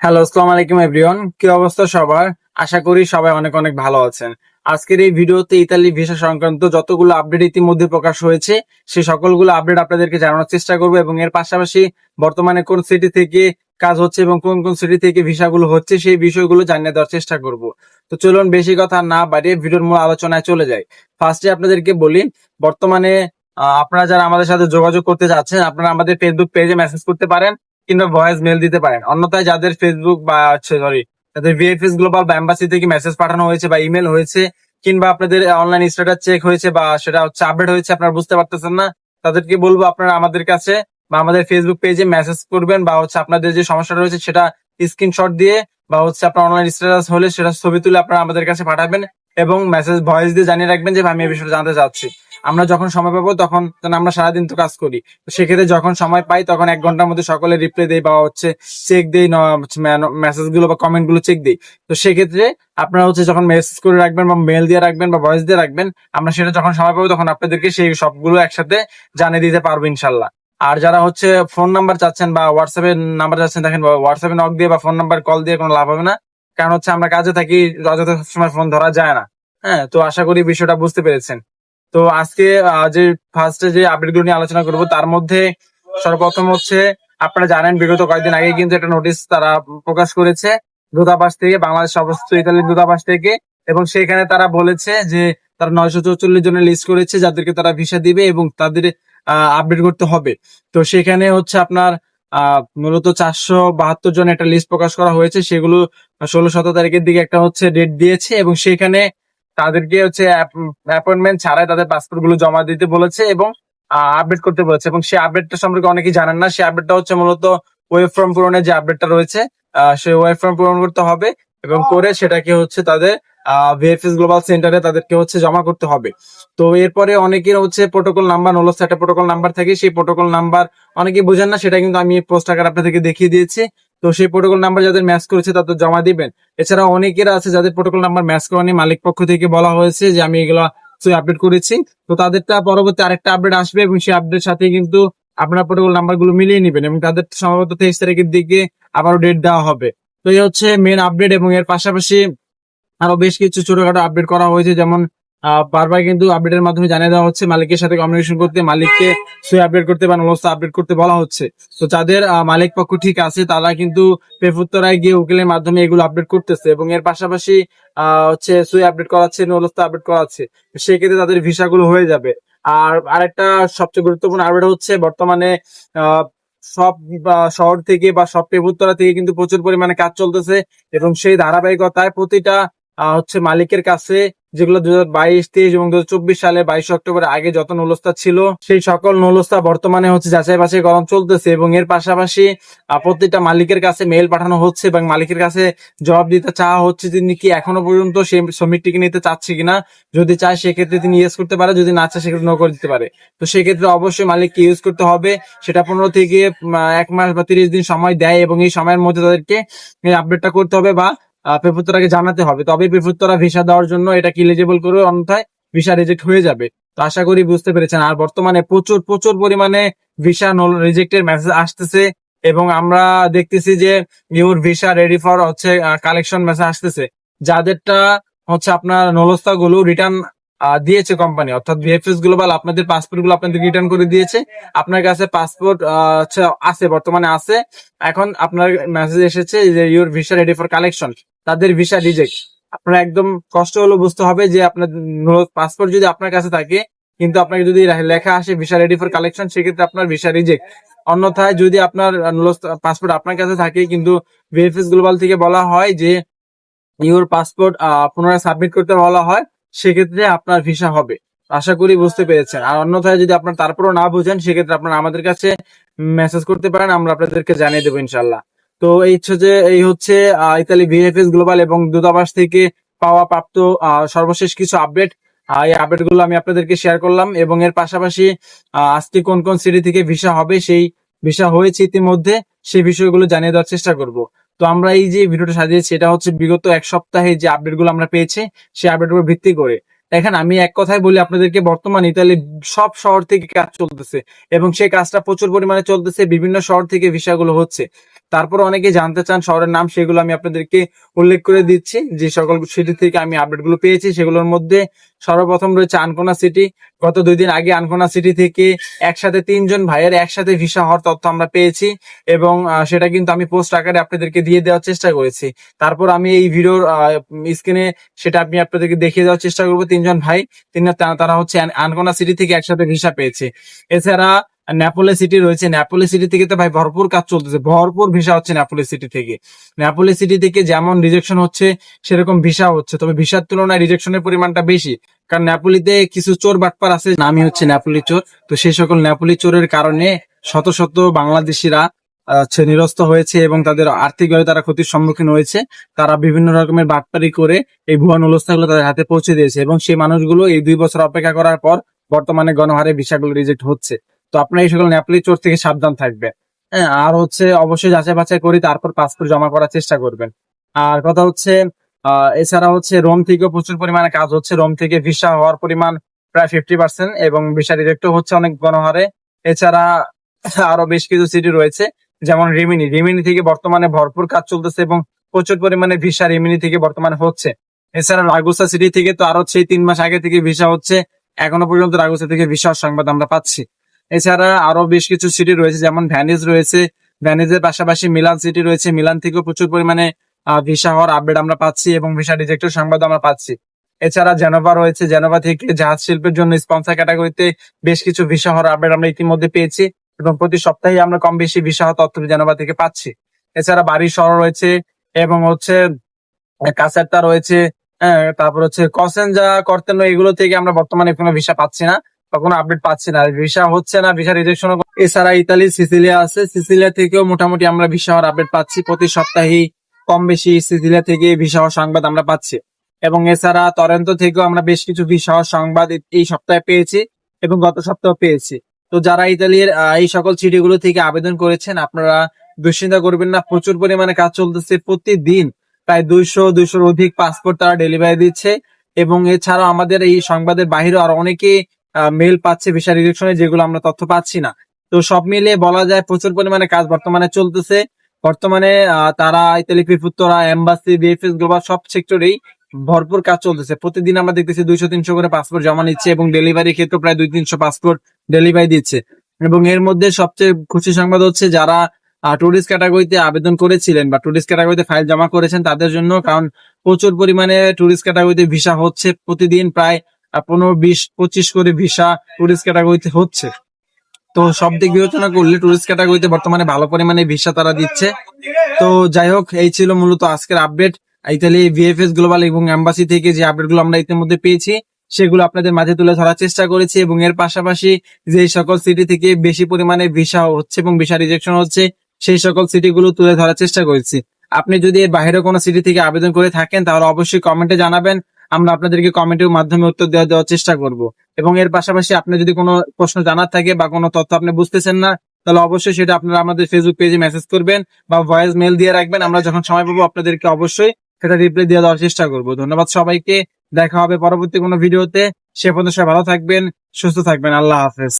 Hello আসসালামু আলাইকুম everyone কি অবস্থা সবার? আশা করি সবাই অনেক অনেক ভালো আছেন। আজকের এই ভিডিওতে ইতালি ভিসা সংক্রান্ত যতগুলো আপডেট ইতিমধ্যে প্রকাশ হয়েছে, সেই সকলগুলো আপডেট আপনাদেরকে জানানোর চেষ্টা করব এবং এর পাশাপাশি বর্তমানে কোন সিটি থেকে কাজ হচ্ছে এবং কোন কোন সিটি থেকে ভিসাগুলো হচ্ছে সেই বিষয়গুলো জানিয়ে দেওয়ার চেষ্টা করব। তো চলুন বেশি কথা না বাড়িয়ে ভিডিওর মূল আলোচনায় চলে যাই। ফার্স্টে আপনাদেরকে বলি, বর্তমানে আপনারা যারা আমাদের সাথে যোগাযোগ করতে যাচ্ছেন, আপনারা আমাদের ফেসবুক পেজে মেসেজ করতে পারেন। কিংবা ভয়েস মেল দিতে পারেন। অন্যথায় যাদের ফেসবুক বা হচ্ছে সরি যাদের ভিএফএস গ্লোবাল বা এম্বাসি থেকে মেসেজ পাঠানো হয়েছে বা ইমেল হয়েছে, কিংবা আপনাদের অনলাইন স্ট্যাটাস চেক হয়েছে বা সেটা হচ্ছে আপডেট হয়েছে, আপনারা বুঝতে পারতেছেন না, তাদেরকে বলব আপনারা আমাদের কাছে বা আমাদের ফেসবুক পেজে মেসেজ করবেন বা হচ্ছে আপনাদের যে সমস্যা রয়েছে সেটা স্ক্রিনশট দিয়ে বা হচ্ছে আপনার অনলাইন স্ট্যাটাস হলে সেটা ছবি তুলে আপনারা আমাদের কাছে পাঠাবেন এবং মেসেজ ভয়েস দিয়ে জানিয়ে রাখবেন যে আমি এই বিষয়টা জানতে চাচ্ছি। আমরা যখন সময় পাবো তখন আমরা সারাদিন তো কাজ করি। তো সেক্ষেত্রে যখন সময় পাই তখন এক ঘণ্টার মধ্যে সকলে রিপ্লাই দেই বা হচ্ছে চেক দেই মেসেজগুলো বা কমেন্টগুলো চেক দেই তো সেক্ষেত্রে আপনারা হচ্ছে যখন মেসেজ করে রাখবেন বা মেল দিয়ে রাখবেন বা ভয়েস দিয়ে রাখবেন, আমরা সেটা যখন সময় পাবো তখন আপনাদেরকে সেই সবগুলো একসাথে জানিয়ে দিতে পারব ইনশাল্লাহ। আর যারা হচ্ছে ফোন নাম্বার চাচ্ছেন বা হোয়াটসঅ্যাপে নাম্বার চাচ্ছেন, দেখেন হোয়াটসঅ্যাপে নক দিয়ে বা ফোন নাম্বার কল দিয়ে কোনো লাভ হবে না। কারণ হচ্ছে আমরা কাজে থাকি অযথা সময় ফোন ধরা যায় না। হ্যাঁ তো আশা করি বিষয়টা বুঝতে পেরেছেন। তো আজকে যে ফার্স্টে যে আপডেটগুলো নিয়ে আলোচনা করব, তার মধ্যে সর্বপ্রথম হচ্ছে, আপনারা জানেন বিগত কয়েকদিন আগে কিন্তু একটা নোটিশ তারা প্রকাশ করেছে দূতাবাস থেকে, বাংলাদেশ অবস্থিত ইতালির দূতাবাস থেকে, এবং সেখানে তারা বলেছে যে তারা নয়শো চৌচল্লিশ জনের লিস্ট করেছে, যাদেরকে তারা ভিসা দিবে এবং তাদের আপডেট করতে হবে। তো সেখানে হচ্ছে আপনার মূলত চারশো বাহাত্তর জন একটা লিস্ট প্রকাশ করা হয়েছে, সেগুলো ষোলো সতেরো তারিখের দিকে একটা হচ্ছে ডেট দিয়েছে, এবং সেখানে তাদেরকে হচ্ছে অ্যাপয়েন্টমেন্ট ছাড়াই তাদের পাসপোর্টগুলো জমা দিতে বলেছে এবং আপডেট করতে বলেছে এবং সেই আপডেটটা সম্পর্কে অনেকেই জানেন না। সেই আপডেটটা হচ্ছে মূলত ওয়েব ফর্ম পূরণের যে আপডেটটা রয়েছে সেই ওয়েব ফর্ম পূরণ করতে হবে এবং করে সেটাকে হচ্ছে তাদের ভিএফএস গ্লোবাল সেন্টারে তাদেরকে হচ্ছে জমা করতে হবে। তো এরপরে অনেকের হচ্ছে প্রোটোকল নাম্বার নলস একটা প্রোটোকল নাম্বার থাকে। সেই প্রোটোকল নাম্বার অনেকেই বোঝেন না সেটা কিন্তু আমি পোস্ট আকার আপনাদেরকে দেখিয়ে দিয়েছি। তো সেই প্রোটোকল নাম্বার যাদের ম্যাচ করেছে তাদের জমা দিবেন। এছাড়া অনেকের আছে যাদের প্রোটোকল নাম্বার ম্যাচ করেনি মালিক পক্ষ থেকে বলা হয়েছে যে আমি এগুলো আপডেট করেছি। তো তাদেরটা পরবর্তী আরেকটা আপডেট আসবে এবং সেই আপডেট সাথে কিন্তু আপনার প্রোটোকল নাম্বারগুলো মিলিয়ে নেবেন এবং তাদের সম্ভবত তেইশ তারিখের দিকে আবারও ডেট দেওয়া হবে। তো এই হচ্ছে মেন আপডেট এবং এর পাশাপাশি আরও বেশ কিছু ছোটখাটো আপডেট করা হয়েছে, যেমন বারবার কিন্তু আপডেটের মাধ্যমে জানিয়ে দেওয়া হচ্ছে, মালিকের সাথে কমিউনিকেশন করতে, মালিককে সুই আপডেট করতে বা অবস্থা আপডেট করতে বলা হচ্ছে। তো যাদের মালিক পক্ষ ঠিক আছে, তারা কিন্তু পেফুত্তরায় গিয়ে উকিলের মাধ্যমে এগুলো আপডেট করতেছে এবং এর পাশাপাশি হচ্ছে সুই আপডেট করাচ্ছে, নলস্তা আপডেট করাচ্ছে। সেক্ষেত্রে তাদের ভিসাগুলো হয়ে যাবে। আর আরেকটা সবচেয়ে গুরুত্বপূর্ণ আপডেট হচ্ছে, বর্তমানে সব শহর থেকে বা সব পেপুত্তরা থেকে কিন্তু প্রচুর পরিমাণে কাজ চলতেছে এবং সেই ধারাবাহিকতায় প্রতিটা হচ্ছে মালিকের কাছে যেগুলো দু হাজার বাইশ তেইশ এবং দু সালে বাইশে অক্টোবর আগে যত নলস্তা ছিল সেই সকল নলস্তা বর্তমানে হচ্ছে যাচাই বাছাই করণ চলতেছে এবং এর পাশাপাশি আহ, প্রত্যেকটা মালিকের কাছে মেল পাঠানো হচ্ছে এবং মালিকের কাছে জবাব দিতে চাওয়া হচ্ছে তিনি কি এখনও পর্যন্ত সেই শ্রমিকটিকে নিতে চাচ্ছে কিনা। যদি চায় সেক্ষেত্রে তিনি ইয়েস করতে পারে যদি না চায় সেক্ষেত্রে নো করে দিতে পারে। তো সেক্ষেত্রে অবশ্যই মালিককে ইউজ করতে হবে। সেটা পনেরো থেকে এক মাস বা তিরিশ দিন সময় দেয় এবং এই সময়ের মধ্যে তাদেরকে আপডেটটা করতে হবে বা পেপুত্তরাকে জানাতে হবে। তবে পেপুত্তরা ভিসা দেওয়ার জন্য এটা ইলিজিবল করবে? অন্যথায় ভিসা রিজেক্ট হয়ে যাবে। তো আশা করি বুঝতে পেরেছেন। আর বর্তমানে প্রচুর প্রচুর পরিমাণে ভিসা রিজেক্টের মেসেজ আসতেছে এবং আমরা দেখতেছি যে ইউর ভিসা রেডি ফর হচ্ছে কালেকশন মেসেজ আসতেছে। যাদেরটা হচ্ছে আপনার নলস্তা গুলো রিটার্ন দিয়েছে কোম্পানি অর্থাৎ ভিএফএস গ্লোবাল আপনাদের পাসপোর্টগুলো আপনাদের রিটার্ন করে দিয়েছে। আপনার কাছে পাসপোর্ট আছে, বর্তমানে আছে। এখন আপনার মেসেজ এসেছে যে your visa ready for collection তাদের ভিসা রিজেক্ট আপনার একদম কষ্ট হলো বুঝতে হবে যে আপনার পাসপোর্ট যদি আপনার কাছে থাকে, কিন্তু আপনাকে যদি লেখা আসে ভিসা রেডি ফর কালেকশন সেক্ষেত্রে আপনার ভিসা রিজেক্ট অন্যথায় যদি আপনার পাসপোর্ট আপনার কাছে থাকে, কিন্তু ভিএফএস গ্লোবাল থেকে বলা হয় যে ইউর পাসপোর্ট পুনরায় সাবমিট করতে বলা হয়, সেক্ষেত্রে আপনার ভিসা হবে। আশা করি বুঝতে পেরেছেন। আর অন্যথায় যদি আপনার তারপরও না বুঝেন, সেক্ষেত্রে আপনারা আমাদের কাছে মেসেজ করতে পারেন, আমরা আপনাদেরকে জানিয়ে দেবো ইনশাল্লাহ তো এই হচ্ছে যে, এই হচ্ছে ইতালি ভিএফএস গ্লোবাল এবং দূতাবাস থেকে পাওয়া প্রাপ্ত সর্বশেষ কিছু আপডেট এই আপডেটগুলো আমি আপনাদেরকে শেয়ার করলাম এবং এর পাশাপাশি আজকে কোন কোন সিটি থেকে ভিসা হবে, সেই ভিসা হয়েছে ইতিমধ্যে, সেই বিষয়গুলো জানিয়ে দেওয়ার চেষ্টা করব। তো আমরা এই যে ভিডিওটা সাজিয়েছি, এটা হচ্ছে বিগত এক সপ্তাহে যে আপডেটগুলো আমরা পেয়েছি, সেই আপডেট উপর ভিত্তি করে। দেখেন, আমি এক কথায় বলি আপনাদেরকে, বর্তমান ইতালির সব শহর থেকে কাজ চলতেছে এবং সেই কাজটা প্রচুর পরিমাণে চলতেছে, বিভিন্ন শহর থেকে ভিসাগুলো হচ্ছে। তারপর অনেকে জানতে চান শহরের নাম, সেগুলো আমি আপনাদেরকে উল্লেখ করে দিচ্ছি। যে সকল সিটি থেকে আমি আপডেটগুলো পেয়েছি, সেগুলোর মধ্যে সর্বপ্রথম রয়েছে আনকোনা সিটি গত দুই দিন আগে আনকোনা সিটি থেকে একসাথে তিনজন ভাইয়ের একসাথে ভিসা হওয়ার তথ্য আমরা পেয়েছি এবং সেটা কিন্তু আমি পোস্ট আকারে আপনাদেরকে দিয়ে দেওয়ার চেষ্টা করেছি। তারপর আমি এই ভিডিওর স্ক্রিনে সেটা আমি আপনাদেরকে দেখিয়ে দেওয়ার চেষ্টা করব। তিনজন ভাই তিনি তারা হচ্ছে আনকোনা সিটি থেকে একসাথে ভিসা পেয়েছে। এছাড়া ন্যাপোলে সিটি রয়েছে। ন্যাপোলে সিটি থেকে তো ভাই ভরপুর কাজ চলতেছে। ভরপুর ভিসা হচ্ছে ন্যাপোলে সিটি থেকে। ন্যাপোলে সিটি থেকে যেমন রিজেকশন হচ্ছে, সেরকম ভিসা হচ্ছে। তবে ভিসার তুলনায় রিজেকশনের পরিমাণটা বেশি। কারণ ন্যাপোলিতে কিছু চোর বাটপার আছে, নামই হচ্ছে ন্যাপোলি চোর। তো সেই সকল ন্যাপোলি চোরের কারণে শত শত বাংলাদেশিরা, হচ্ছে নিরস্ত হয়েছে এবং তাদের আর্থিকভাবে তারা ক্ষতির সম্মুখীন হয়েছে। তারা বিভিন্ন রকমের বাটপারি করে এই ভুয়া নুলস্থাগুলো তাদের হাতে পৌঁছে দিয়েছে এবং সেই মানুষগুলো এই দুই বছর অপেক্ষা করার পর বর্তমানে গণহারে ভিসাগুলো রিজেক্ট হচ্ছে। তো আপনারা এই সকল ন্যাপলি চোর থেকে সাবধান থাকবেন। হ্যাঁ আর হচ্ছে অবশ্যই যাচাই বাছাই করে তারপর পাসপোর্ট জমা করার চেষ্টা করবেন। আর কথা হচ্ছে এছাড়া হচ্ছে রোম থেকেও প্রচুর পরিমাণে কাজ হচ্ছে। রোম থেকে ভিসা হওয়ার পরিমাণ প্রায় ফিফটি পার্সেন্ট এবং ভিসা রিজেক্টও হচ্ছে অনেক গণহারে। এছাড়া আরও বেশ কিছু সিটি রয়েছে, যেমন রিমিনি। রিমিনি থেকে বর্তমানে ভরপুর কাজ চলতেছে এবং প্রচুর পরিমাণে ভিসা রিমিনি থেকে বর্তমানে হচ্ছে। এছাড়া রাগুসা সিটি থেকে তো আরও সেই তিন মাস আগে থেকে ভিসা হচ্ছে, এখনও পর্যন্ত রাগুসা থেকে ভিসার সংবাদ আমরা পাচ্ছি। এছাড়া আরও বেশ কিছু সিটি রয়েছে যেমন ভ্যানিস রয়েছে। ভ্যানিসের পাশাপাশি মিলান সিটি রয়েছে। মিলান থেকেও প্রচুর পরিমাণে ভিসা হওয়ার আপডেট আমরা পাচ্ছি এবং ভিসা রিজেক্টের সংবাদ আমরা পাচ্ছি। এছাড়া জেনোভা রয়েছে। জেনোভা থেকে জাহাজ শিল্পের জন্য স্পন্সর ক্যাটাগরিতে বেশ কিছু ভিসা হওয়ার আপডেট আমরা ইতিমধ্যে পেয়েছি এবং প্রতি সপ্তাহে আমরা কম বেশি ভিসা তথ্য জেনোভা থেকে পাচ্ছি। এছাড়া বাড়ি শহর রয়েছে এবং হচ্ছে কাসেরটা রয়েছে হ্যাঁ, তারপর হচ্ছে কসেন যা করতেন এগুলো থেকে আমরা বর্তমানে কোনো ভিসা পাচ্ছি না। কোনো আপডেট পাচ্ছি না। ভিসা হচ্ছে না, ভিসা রিজেকশন এছাড়া ইতালি, সিসিলিয়া আছে। সিসিলিয়া থেকেও মোটামুটি আমরা ভিসা হওয়ার আপডেট পাচ্ছি। প্রতি সপ্তাহেই কম বেশি সিসিলিয়া থেকে ভিসা হওয়ার সংবাদ আমরা পাচ্ছি। এবং এছাড়া টরেন্টো থেকেও আমরা বেশ কিছু ভিসা হওয়ার সংবাদ এই সপ্তাহে পেয়েছি এবং গত সপ্তাহে পেয়েছি। তো যারা ইতালির এই সকল সিটিগুলো থেকে আবেদন করেছেন, আপনারা দুশ্চিন্তা করবেন না। প্রচুর পরিমাণে কাজ চলতেছে প্রতিদিন। প্রায় দুইশো, দুইশোর অধিক পাসপোর্ট তারা ডেলিভারি দিচ্ছে। এবং এছাড়াও আমাদের এই সংবাদের বাইরেও আরও অনেকে মেল পাচ্ছে ভিসা রিজেকশনে যেগুলো আমরা তথ্য পাচ্ছি না। তো সব মিলিয়ে বলা যায় প্রচুর পরিমাণে কাজ বর্তমানে চলতেছে। বর্তমানে তারা ইতালি পিপুত্তরা এম্বাসি বিএফএস গ্লোবাল সব সেক্টরেই ভরপুর কাজ চলতেছে। প্রতিদিন আমরা দেখতেছি দুইশো, তিনশো করে পাসপোর্ট জমা নিচ্ছে এবং ডেলিভারি ক্ষেত্রে প্রায় দুই, তিনশো পাসপোর্ট ডেলিভারি দিচ্ছে। এবং এর মধ্যে সবচেয়ে খুশি সংবাদ হচ্ছে, যারা টুরিস্ট ক্যাটাগরিতে আবেদন করেছিলেন বা টুরিস্ট ক্যাটাগরিতে ফাইল জমা করেছেন তাদের জন্য, কারণ প্রচুর পরিমাণে টুরিস্ট ক্যাটাগরিতে ভিসা হচ্ছে প্রতিদিন প্রায় পনেরো, বিশ, পঁচিশ করে ভিসা টুরিস্ট ক্যাটাগরিতে হচ্ছে। তো সব দিক বিবেচনা করলে টুরিস্ট ক্যাটাগরিতে বর্তমানে ভালো পরিমাণে ভিসা তারা দিচ্ছে। তো যাই হোক, এই ছিল মূলত আজকের আপডেট ইতালি ভিএফএস গ্লোবাল এবং অ্যাম্বাসি থেকে যে আপডেটগুলো আমরা ইতিমধ্যে পেয়েছি, সেগুলো আপনাদের মাঝে তুলে ধরার চেষ্টা করেছি এবং এর পাশাপাশি যে সকল সিটি থেকে বেশি পরিমাণে ভিসা হচ্ছে এবং ভিসা রিজেকশন হচ্ছে, সেই সকল সিটি গুলো তুলে ধরার চেষ্টা করেছি। আপনি যদি এর বাইরে কোনো সিটি থেকে আবেদন করে থাকেন, তাহলে অবশ্যই কমেন্টে জানাবেন। আমরা আপনাদেরকে কমেন্টের মাধ্যমে উত্তর দেওয়া দেওয়ার চেষ্টা করব। এবং এর পাশাপাশি আপনি যদি কোনো প্রশ্ন জানার থাকে বা কোনো তথ্য আপনি বুঝতেছেন না, তাহলে অবশ্যই সেটা আপনারা আমাদের ফেসবুক পেজে মেসেজ করবেন বা ভয়েস মেল দিয়ে রাখবেন। আমরা যখন সময় পাবো আপনাদেরকে অবশ্যই সেটা রিপ্লাই দিয়ে দেওয়ার চেষ্টা করব। ধন্যবাদ সবাইকে। দেখা হবে পরবর্তী কোনো ভিডিওতে সে পর্যন্ত সবাই ভালো থাকবেন, সুস্থ থাকবেন। আল্লাহ হাফেজ।